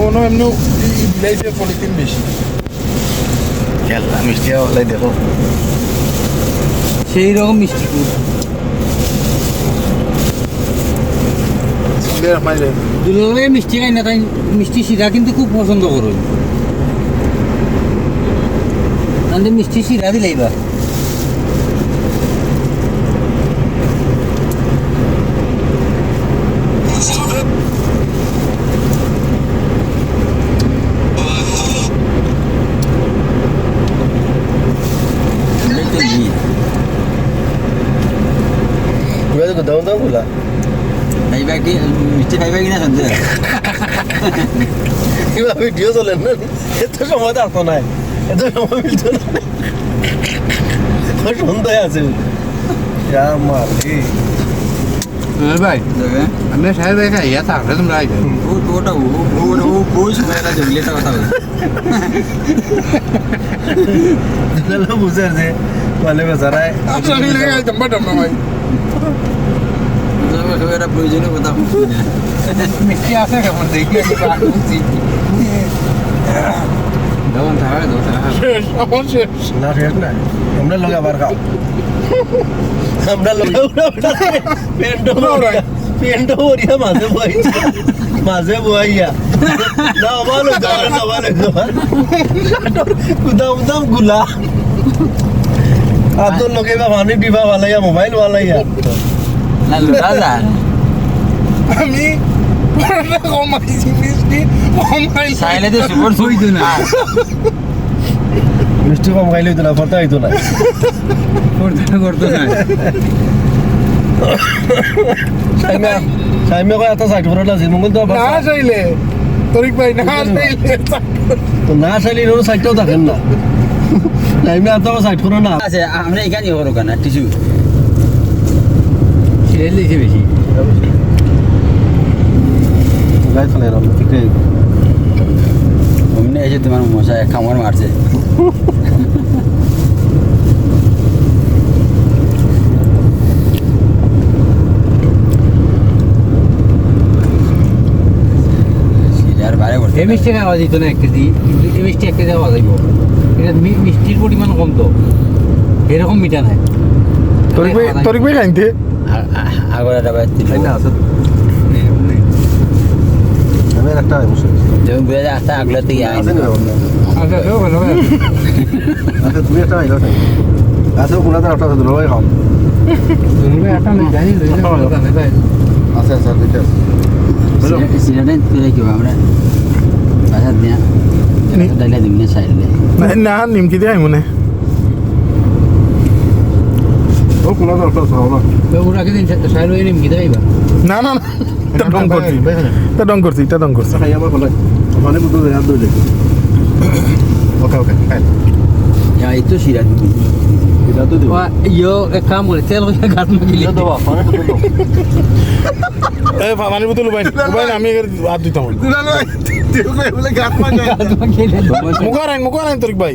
কোনো এমনি বিলাইছে পলিথিন বেশি। খেলা মিষ্টি হলে দেখো। সেই রকম মিষ্টি দুলালে মিষ্টি খাই না তাই মিষ্টি শিরা কিন্তু খুব পছন্দ করো তাহলে মিষ্টি শিরা দিলাইবা এবার তো দাও দাও বলা খাইবা কি মিষ্টি খাইবা কিনা সন্ধ্যে এবার ভিডিও চলে না এত সময় তো আসতো নাই এত সময় মিলতো না সন্ধ্যায় আছে যা মার কি ভাই আমি সাহেব ভাই খাই ইয়া থাকলে তোমরা আইবে ও ওটা ও ও ও বই সময় একটা জঙ্গলিটা কথা বলে দুলালো বুঝে যে মানে বেচারায় আসলে আইতাম বাটাম না ভাই একটা প্রয়োজনীয় কথা মিষ্টি আছে কেমন দেখি থাকা শেষ আমার শেষ। না শেষ না আমরা লোক আবার খাও আমরা লোক পেন্টো পেন্টো ওরিয়া মাঝে বইছে মাঝে বইয়া। না কুদাম কুদামগুলা। আর তোর লোকে বা পানি দিবা ভালাইয়া মোবাইল ভালাইয়া না লুটা যায় আমি পড়াটা কমাইছি মিষ্টি কমাইছি চাইলে তো সুপার সুইতো না মিষ্টি কম খাইলে হইতো না ফটো হইতো না করতে করতে না সাইমে সাইমে কয় এত সাইড করে আছে মঙ্গল তো না চাইলে তরিক ভাই না চাইলে তো না চাইলে এরকম সাইডটাও থাকেন না সাইমে এত সাইড করে না আচ্ছা আমরা এখানে করো কেন টিস্যু সিরিয়াল দিয়েছে বেশি। এরকম অমনি এসে তোমার মশা এক কামড় মারছে। মিষ্টি খাওয়া যেত না এক কেজি কিন্তু মিষ্টি এক কেজি খাওয়া যাইব এটা মিষ্টির পরিমাণ কম তো। এরকম মিঠা নাই। তরিক ভাই তরিক ভাই খাইতে আগর তাই আমি তুমি বুঝে যা আসতে আগলে থেকে আছে না আচ্ছা আচ্ছা তুমি একটা আইলো আছে? একটা আছে দুলাই খাও একটা জানি আছে আছে ঠিক আছে। সিরিয়ালে তুলে কি আমরা? বাসা দিয়া। নি- ডাইলে দিমনে না নিমকি দিয়ে মনে না ওরা কি দিন সাইড হয়ে নিমকি দেখাইবা না না না এটা ডং করছি। এটা ডং করছি এটা ডং করছি। খাই আমার ভালো মানে বুঝতে দেয় আর দইলে ওকে ওকে খাই। ইয়া এই তো সিরিয়াল এটা তো দিব। ইয়ো এক কাম করে তেল দেবো পানি তো বোতল উবাই উবাই আমি হাত দিতাম গাছ মাগিলে মুখ মুখ আইন তরিক ভাই।